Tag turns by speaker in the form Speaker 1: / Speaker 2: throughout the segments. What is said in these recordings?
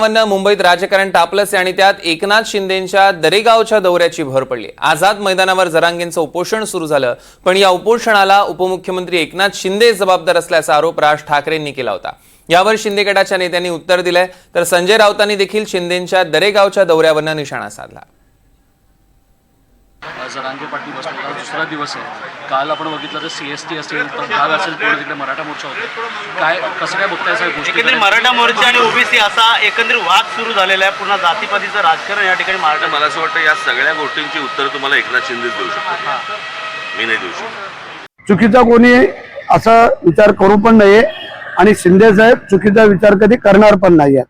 Speaker 1: मुंबईत राजकारण तापलंच आणि त्यात एकनाथ शिंदेच्या दरेगावच्या दौऱ्याची भर पडली. आझाद मैदानावर जरांगेंचं उपोषण सुरू झालं. पण या उपोषणाला उपमुख्यमंत्री एकनाथ शिंदे जबाबदार असल्याचा आरोप राज ठाकरेंनी केला होता. यावर शिंदे गटाच्या नेत्यांनी उत्तर दिलंय. तर संजय राऊतांनी देखील शिंदेच्या दरेगावच्या दौऱ्यावरनं निशाणा साधला.
Speaker 2: जरांगे पाटील बसण्याचा दुसरा दिवस आहे. काल आपण बघितलं तर सी एस टी असेल तर भाग असेल पुढे तिकडे मराठा मोर्चा होते. काय कसं काय बघताय सगळ्या गोष्टी?
Speaker 3: एकंदरीत मराठा मोर्चा आणि ओबीसी असा एकंदरीत वाद सुरू झालेला आहे. पुन्हा जातीपातीचं राजकारण या ठिकाणी मराठा
Speaker 4: मला असं वाटतं या सगळ्या गोष्टींची उत्तर तुम्हाला एकनाथ शिंदेच देऊ शकतो मी नाही देऊ शकतो.
Speaker 5: चुकीचा कोणी असा विचार करू पण नाहीये आणि शिंदे साहेब चुकीचा विचार कधी करणार पण नाहीये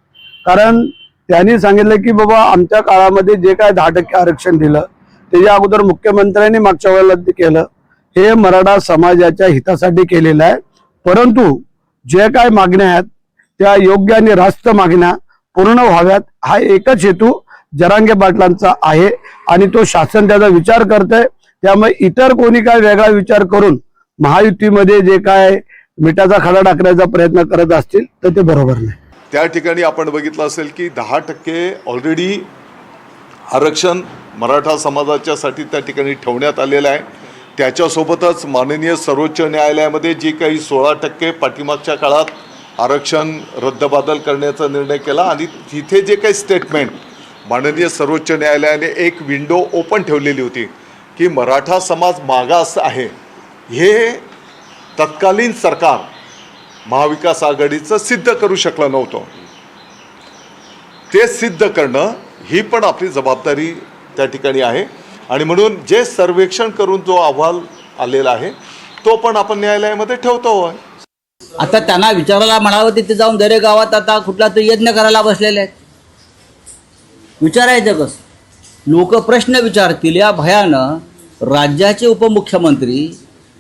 Speaker 5: कारण त्यांनी सांगितलं की बाबा आमच्या काळामध्ये जे काय दहा टक्के आरक्षण दिलं त्याच्या अगोदर मुख्यमंत्र्यांनी मागच्या वेळेला केलं. हे मराठा समाजाच्या हितासाठी केलेलं आहे. परंतु जे काय मागण्या आहेत त्या योग्य आणि रास्त मागण्या पूर्ण व्हाव्यात. हा एकच हेतू जरांगे पाटलांचा आहे आणि तो शासन त्याचा विचार करत आहे त्यामुळे इतर कोणी काय वेगळा विचार करून महायुतीमध्ये जे काय मिठाचा खडा टाकण्याचा प्रयत्न करत असतील तर ते बरोबर नाही.
Speaker 6: त्या ठिकाणी आपण बघितलं असेल की दहा टक्के ऑलरेडी आरक्षण मराठा समाजाच्यासाठी त्या ठिकाणी ठेवण्यात आलेलं आहे. त्याच्यासोबतच माननीय सर्वोच्च न्यायालयामध्ये जी काही सोळा टक्के पाठीमागच्या काळात आरक्षण रद्दबादल करण्याचा निर्णय केला आणि तिथे जे काही स्टेटमेंट माननीय सर्वोच्च न्यायालयाने एक विंडो ओपन ठेवलेली होती की मराठा समाज मागास आहे. हे तत्कालीन सरकार महाविकास आघाडीचं सिद्ध करू शकलं नव्हतं. ते सिद्ध करणं ही पण आपली जबाबदारी त्या ठिकाणी आहे. आणि म्हणून जे सर्वेक्षण करून जो अहवाल आलेला आहे तो पण आपण न्यायालयामध्ये ठेवतो आहे
Speaker 7: आता त्यांना विचारायला म्हणावं तिथे जाऊन दरे गावात आता कुठला तरी यज्ञ करायला बसलेले आहेत. विचारायचं कसं? लोक प्रश्न विचारतील या भयानं राज्याचे उपमुख्यमंत्री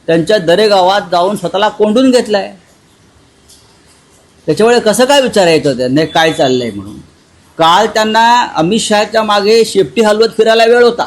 Speaker 7: त्यांच्या दरे गावात जाऊन स्वतःला कोंडून घेतलाय. त्याच्यामुळे कसं काय विचारायचं त्यांनी काय चाललंय म्हणून? काल त्यांना अमित शहाच्या मागे शेपटी हलवत फिरायला वेळ होता.